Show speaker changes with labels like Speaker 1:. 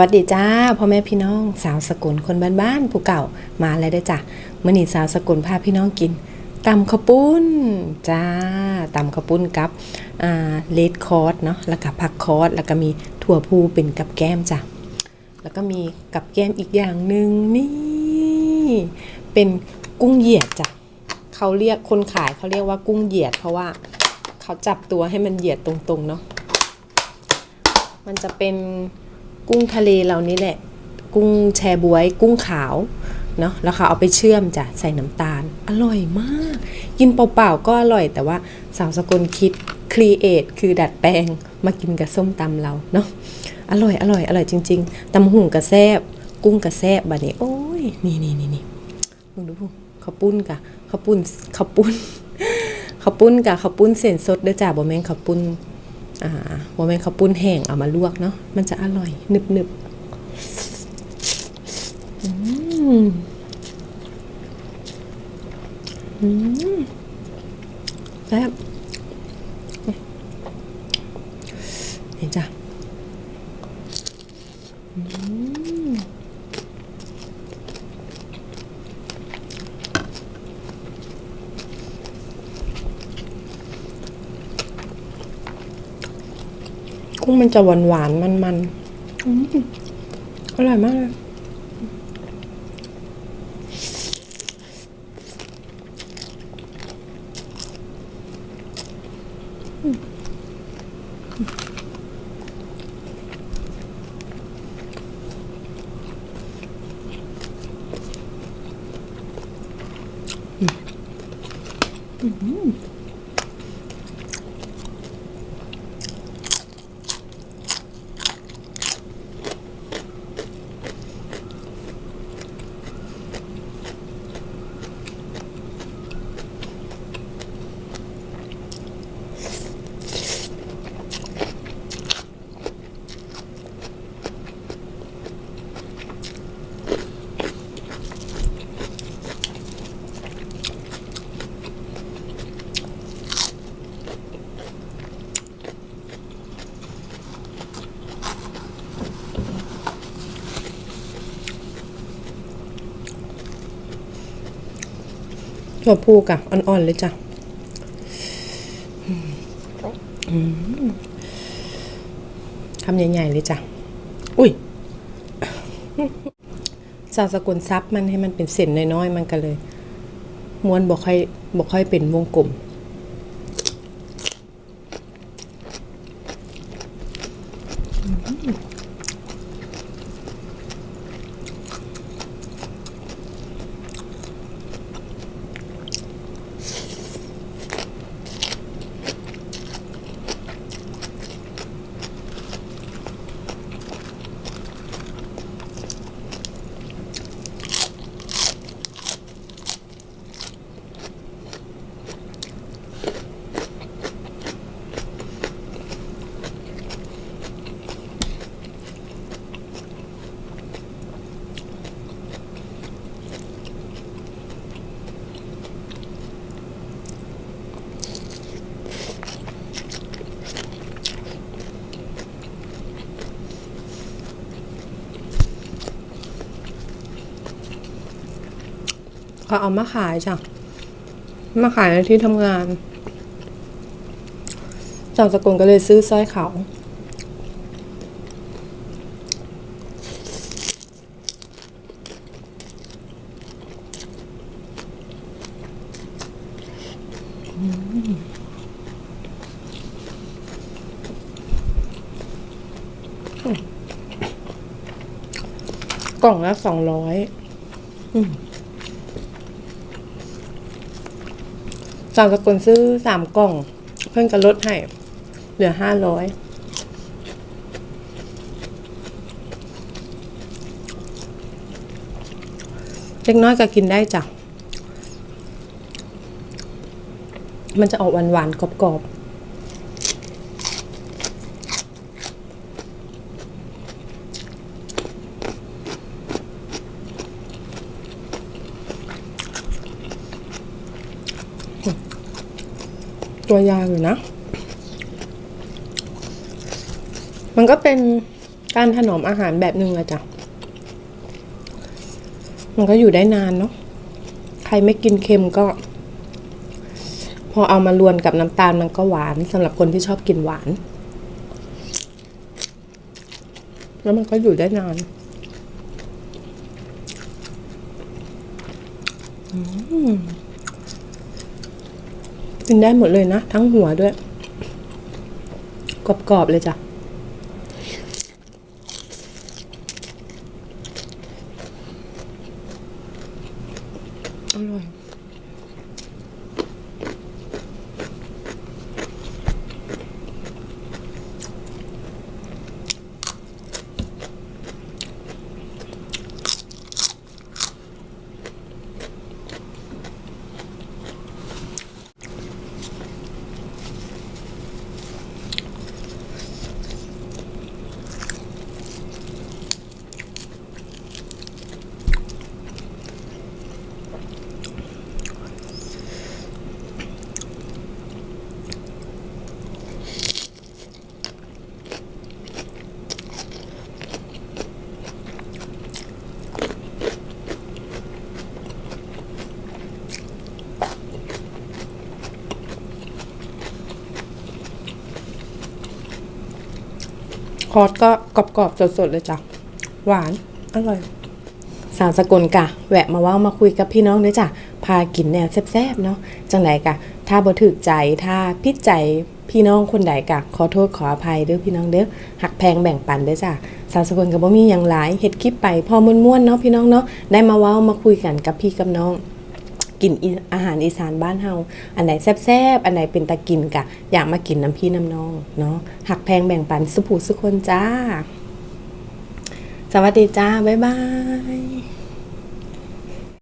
Speaker 1: วัสดีจ้าพ่อแม่พี่น้องสาวสกุลคนบ้านๆผู้เก่ามาแล้วด้อจ้ะมื่อนี้สาวสกุลพาพี่น้องกินตำข้าวปุ้นจ้าตำข้าวปุ้นกับเลดคอร์สเนาะแล้วก็ผักคอร์สแล้วก็มีถั่วพูเป็นกับแก้มจ้ะแล้วก็มีกับแก้มอีกอย่างหนึ่งนี่ เป็นกุ้งเหยียดจ้ะเขาเรียกคนขายเขาเรียกว่ากุ้งเหยียด เพราะว่าเขาจับตัวให้มันเหยียดตรงๆเนาะมันจะเป็น กุ้งทะเลเรานี่แหละ กุ้งแชบวย กุ้งขาวเนาะแล้วเขาเอาไปเชื่อมจ้ะใส่น้ำตาล อร่อยมาก กินเปล่าๆก็อร่อย แต่ว่าสาวสกลคิดครีเอทคือดัดแปลงมากินกับส้มตำเราเนาะอร่อยอร่อยอร่อยจริงๆตำหุ่งกระแซบ กุ้งกระแซบบะนี้ โอ้ยนี่นี่นี่นี่มึงดูพวกข้าวปุ้นกะข้าวปุ้นข้าวปุ้นข้าวปุ้นกะข้าวปุ้นเส้นสดเด้อจ้ะบ่แม่นข้าวปุ้น หัวแม่นข้าวปุ้นแห้งเอามาลวกเนาะมันจะอร่อยหนึบหนึบอืมอืมแซ่บนี่จ้ะอืม กุ้งมันจะหวานหวานมันมันอืมอร่อยมากเลย ถั่วพูกะอ่อนๆเลยจ้ะคำใหญ่ๆเลยจ้ะ อุ้ยสาสกุลซับมันให้มันเป็นเส้นน้อยๆ มันก็เลย ม้วนบอกค่อยบอกค่อยเป็นวงกลม เขาเอามาขายจ้ะมาขายในที่ทำงานจางสกุลก็เลยซื้อสร้อยเขากล่องละสองร้อย สาวสกุลซื้อสามกล่อง เพื่อนก็ลดให้ เหลือห้าร้อยเล็กน้อยก็กินได้จ้ะ มันจะออกหวานๆกรอบๆ ตัวยาวอยู่นะ มันก็เป็นการถนอมอาหารแบบหนึ่งอะจ้ะ มันก็อยู่ได้นานเนาะ ใครไม่กินเค็มก็ พอเอามารวนกับน้ำตาลมันก็หวานสำหรับคนที่ชอบกินหวาน แล้วมันก็อยู่ได้นานอืม กินได้หมดเลยนะ ทั้งหัวด้วย กรอบๆเลยจ้ะอร่อย คอร์สก็กรอบๆสดๆเลยจ้ะ หวาน อร่อย สาวสกลกะ แวะมาว่ามาคุยกับพี่น้องเด้อจ้ะ พากินแนวแซ่บๆเนาะ จังไหนกะ ถ้าบ่ถึกใจ ถ้าพิดใจพี่น้องคนใดกะ ขอโทษขออภัยเด้อพี่น้องเด้อ หักแพงแบ่งปันเด้อจ้ะ สาวสกลก็บ่มีหยังหลายเฮ็ดคลิปไป พอม่วนๆเนาะพี่น้องเนาะ ได้มาเว้ามาคุยกันกับพี่กับน้อง กินอาหารอีสานบ้านเฮาอันไหนแซ่บๆอันไหนเป็นตะกินกะอยากมากินน้ำพี่น้ำน้องเนาะหักแพงแบ่งปันสุภูสุคนจ้า สวัสดีจ้า บ๊ายบาย